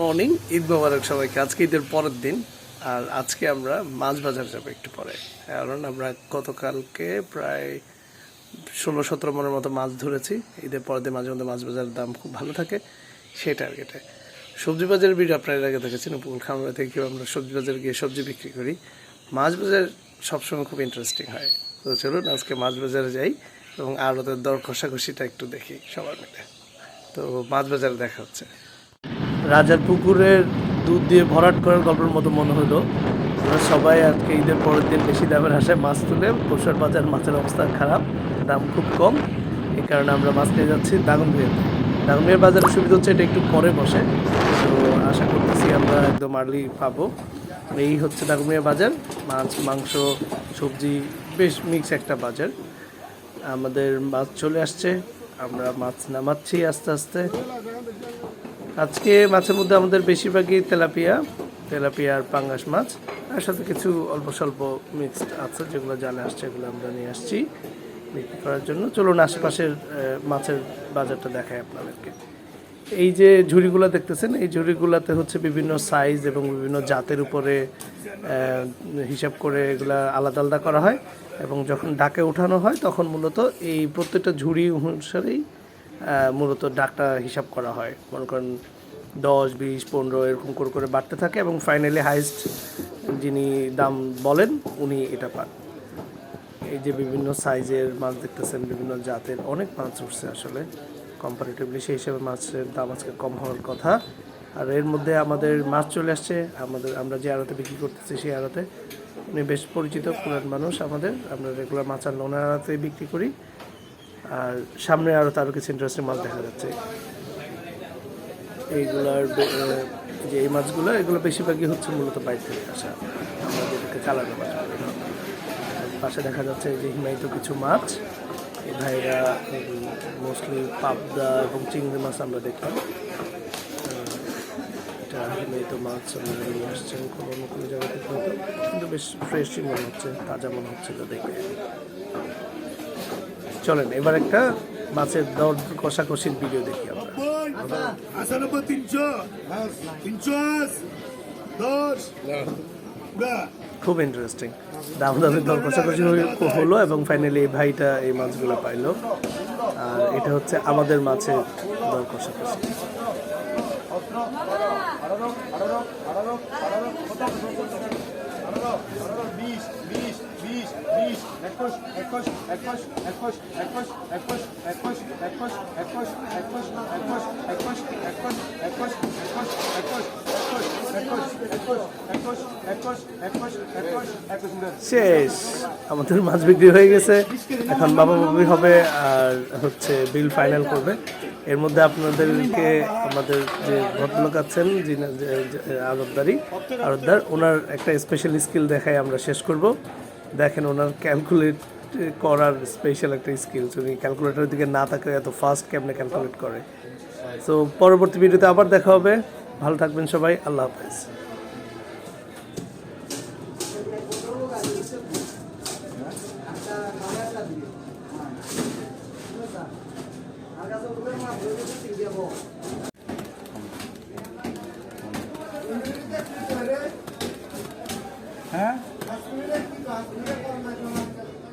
Morning, Eid মোবারক সবাইকে। আজকে ঈদের পরের দিন, আর আজকে আমরা মাছ বাজার যাব একটু পরে। কারণ আমরা গতকালকে প্রায় ষোলো সতেরো মনের মতো মাছ ধরেছি। ঈদের পরের দিন মাঝে মধ্যে মাছ বাজারের দাম খুব ভালো থাকে, সেই টার্গেটে। সবজি বাজারের ভিডিও আপনারা এর আগে দেখেছেন, উপকূল খামারা থেকে আমরা সবজি বাজারে গিয়ে সবজি বিক্রি করি। মাছ বাজার সবসময় খুব ইন্টারেস্টিং হয়। তো চলুন আজকে মাছ বাজারে যাই, এবং আড়তের দর কষাকষিটা একটু দেখি সবার মিলে। তো মাছ বাজারে দেখা হচ্ছে। রাজার পুকুরের দুধ দিয়ে ভরাট করার গল্পের মতো মনে হলো। সবাই আজকে ঈদের পরের দিন বেশি দামের আশায় মাছ তুলে পশুর বাজার, মাছের অবস্থা খারাপ, দাম খুব কম। এই কারণে আমরা মাছ নিয়ে যাচ্ছি দাগনভূঞাতে। দাগনভূঞার বাজারের সুবিধা হচ্ছে এটা একটু পরে বসে। তো আশা করতেছি আমরা একদম আর্লি পাবো। এই হচ্ছে দাগনভূঞা বাজার। মাছ, মাংস, সবজি, বেশ মিক্স একটা বাজার। আমাদের মাছ চলে আসছে। আমরা মাছ নামাচ্ছি আস্তে আস্তে। আজকে মাছের মধ্যে আমাদের বেশিরভাগই তেলাপিয়া তেলাপিয়া আর পাঙ্গাস মাছ। তার সাথে কিছু অল্প স্বল্প মিক্সড আছে, যেগুলো জালে আসছে, এগুলো আমরা নিয়ে আসছি বিক্রি করার জন্য। চলুন আশেপাশের মাছের বাজারটা দেখায় আপনাদেরকে। এই যে ঝুড়িগুলো দেখতেছেন, এই ঝুড়িগুলোতে হচ্ছে বিভিন্ন সাইজ এবং বিভিন্ন জাতের উপরে হিসাব করে এগুলা আলাদা আলাদা করা হয়। এবং যখন ডাকে ওঠানো হয়, তখন মূলত এই প্রত্যেকটা ঝুড়ি অনুসারেই মূলত ডাকটা হিসাব করা হয়। মনে করেন দশ, বিশ, পনেরো এরকম করে করে বাড়তে থাকে এবং ফাইনালি হাইস্ট যিনি দাম বলেন, উনি এটা পান। এই যে বিভিন্ন সাইজের মাছ দেখতেছেন, বিভিন্ন জাতের অনেক মাছ উঠছে আসলে। কম্পারেটিভলি সেই হিসেবে মাছের দাম আজকে কম হওয়ার কথা। আর এর মধ্যে আমাদের মাছ চলে আসছে, আমাদের, আমরা যে আড়াতে বিক্রি করতেছি সেই আড়াতে। উনি বেশ পরিচিত, পুরান মানুষ আমাদের। আমরা রেগুলার মাছ আর লোনার আড়াতে বিক্রি করি। আর সামনে আরও তারও কিছু ইন্টারেস্টিং মাছ দেখা যাচ্ছে। এইগুলার যে এই মাছগুলো, এগুলো বেশিরভাগই হচ্ছে মূলত বাইরে থেকে আসা। আমরা যেটাকে চালানো মাছ পাশে দেখা যাচ্ছে যে হিমায়িত কিছু মাছ। এই ভাইরা মোস্টলি পাবদা এবং চিংড়ি মাছ আমরা দেখলাম এটা হিমায়িত মাছ আমরা নিয়ে আসছেন কোনো কোনো জায়গা থেকে কিন্তু বেশ ফ্রেশই মনে হচ্ছে, তাজা মনে হচ্ছিল দেখে। চলেন, এবার একটা মাছের দর কষাকষির ভিডিও দেখি আমরা! খুব ইন্টারেস্টিং দাম দামের দর কষাকষি হলো এবং ফাইনালি এই ভাইটা এই মাছগুলো পাইলো। আর এটা হচ্ছে আমাদের মাছের দর কষাকষি। শেষ আমাদের মাছ বিক্রি হয়ে গেছে এখন বাবা বাবি হবে আর হচ্ছে বিল ফাইনাল করবে এর মধ্যে আপনাদেরকে আমাদের যে ভদ্রলোক আছেন যিনি আরবদারি আরবদার ওনার একটা স্পেশাল স্কিল দেখায় আমরা শেষ করব দেখেন ওনার ক্যালকুলেট করার স্পেশাল একটা স্কিল উনি ক্যালকুলেটরের দিকে না তাকে এত ফাস্ট কেমনে ক্যালকুলেট করে? তো পরবর্তী ভিডিওতে আবার দেখা হবে। ভালো থাকবেন সবাই, আল্লাহ হাফেজ। Kaşmire git, Kaşmire kalmayacağım.